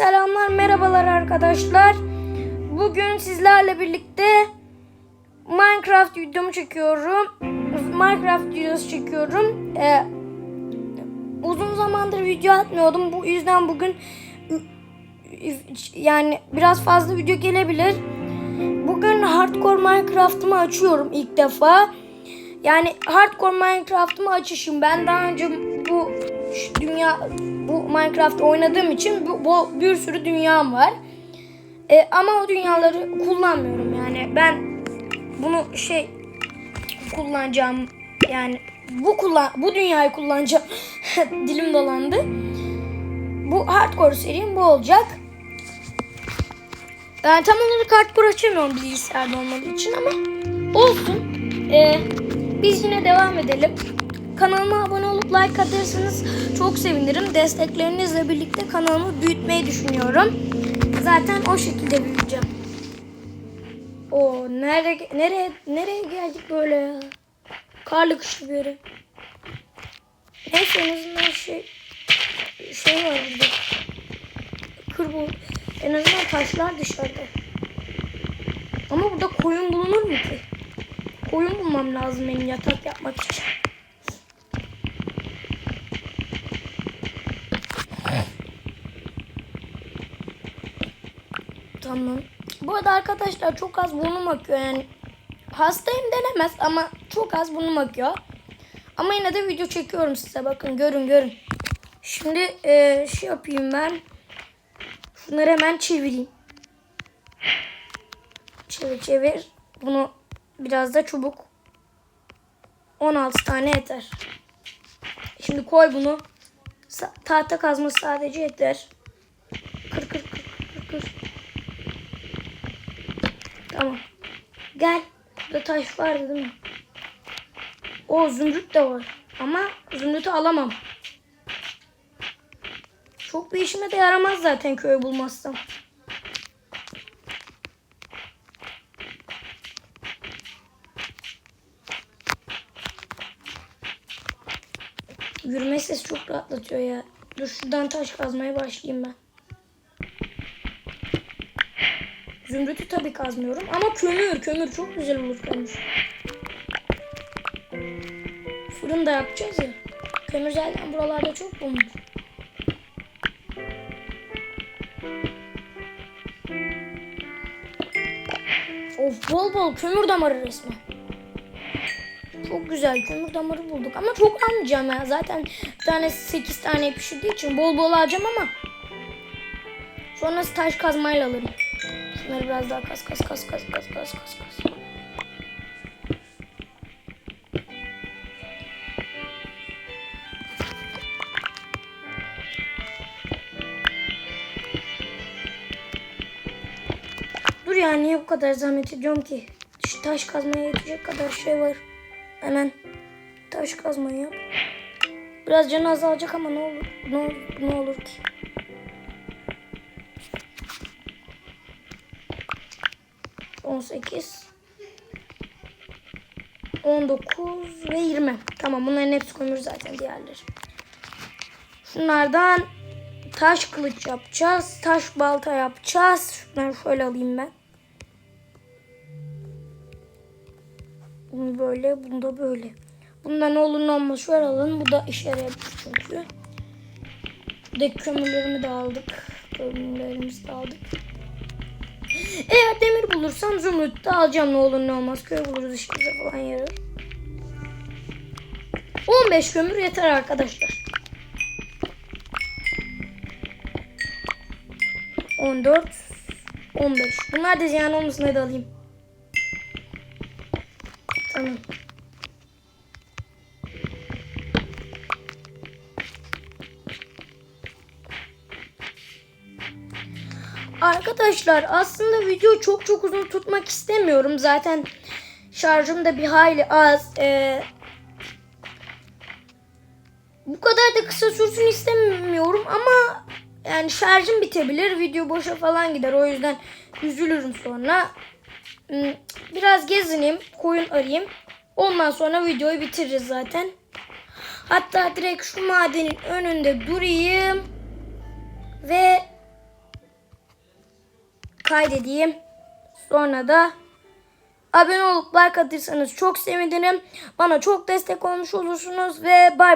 selamlar, merhabalar arkadaşlar. Bugün sizlerle birlikte Minecraft videomu çekiyorum. Minecraft videosu çekiyorum. Ee, uzun zamandır video atmıyordum. Bu yüzden bugün yani biraz fazla video gelebilir. Bugün Hardcore Minecraft'ımı açıyorum ilk defa. Yani Hardcore Minecraft'ımı açışım. Ben daha önce bu dünya bu Minecraft oynadığım için bu, bu bir sürü dünyam var. E, ama o dünyaları kullanmıyorum yani. Ben bunu şey kullanacağım yani bu kullan bu dünyayı kullanacağım. Dilim dolandı. Bu hardcore serim bu olacak. Yani tam olarak hardcore açamıyorum bilgisayarda olmadığı için ama olsun. Ee, biz yine devam edelim. Kanalıma abone olup like atarsanız çok sevinirim. Desteklerinizle birlikte kanalımı büyütmeyi düşünüyorum. Zaten o şekilde büyüyeceğim. O nereye nereye nereye geldik böyle ya? Karlı kışlı bir yere. Neyse en azından şey şey var burada. Kır bu. En azından taşlar dışarıda. Ama burada koyun bulunur mu ki? Koyun bulmam lazım benim yatak yapmak için. Tamam. Bu arada arkadaşlar çok az burnum akıyor yani. Hastayım denemez ama çok az burnum akıyor. Ama yine de video çekiyorum size bakın görün görün. Şimdi e, şey yapayım ben. Şunları hemen çevireyim. Çevir çevir. Bunu biraz da çubuk. 16 tane yeter. Şimdi koy bunu. Sa- tahta kazması sadece yeter. Kır kır kır kır kır. Tamam. Gel. Burada taş vardı değil mi? O zümrüt de var. Ama zümrütü alamam. Çok bir işime de yaramaz zaten köy bulmazsam. Yürüme sesi çok rahatlatıyor ya. Dur şuradan taş kazmaya başlayayım ben. Zümrütü tabii kazmıyorum ama kömür, kömür çok güzel olur kömür. Fırın da yapacağız ya. Kömür zaten buralarda çok bulunur. Of bol bol kömür damarı resmen. Çok güzel kömür damarı bulduk ama çok almayacağım ya. Zaten bir tane 8 tane pişirdiği için bol bol alacağım ama sonrası taş kazmayla alırım. Şunları biraz daha kas kas kas kas kas kas kas kas. Dur ya niye bu kadar zahmet ediyorum ki? Şu taş kazmaya yetecek kadar şey var. Hemen taş kazmayı yap. Biraz canı azalacak ama ne olur ne olur, ne olur ki? On sekiz. On dokuz ve yirmi. Tamam bunların hepsi kömür zaten diğerleri. Şunlardan taş kılıç yapacağız. Taş balta yapacağız. Şunları şöyle alayım ben. Bunu böyle, bunu da böyle. Bunda ne olur ne olmaz şöyle alın. Bu da işe yarayabilir çünkü. Buradaki kömürlerimi de aldık. Kömürlerimizi de aldık. Eğer demir bulursam zümrüt de alacağım ne olur ne olmaz. Köy buluruz işimize falan yarar. 15 kömür yeter arkadaşlar. 14 15. Bunlar da ziyan olmasın hadi alayım. Tamam. Arkadaşlar aslında video çok çok uzun tutmak istemiyorum. Zaten şarjım da bir hayli az. Ee, bu kadar da kısa sürsün istemiyorum ama yani şarjım bitebilir. Video boşa falan gider. O yüzden üzülürüm sonra. Hmm, Biraz gezineyim. Koyun arayayım. Ondan sonra videoyu bitiririz zaten. Hatta direkt şu madenin önünde durayım. Ve kaydedeyim. Sonra da abone olup like atırsanız çok sevinirim. Bana çok destek olmuş olursunuz ve bay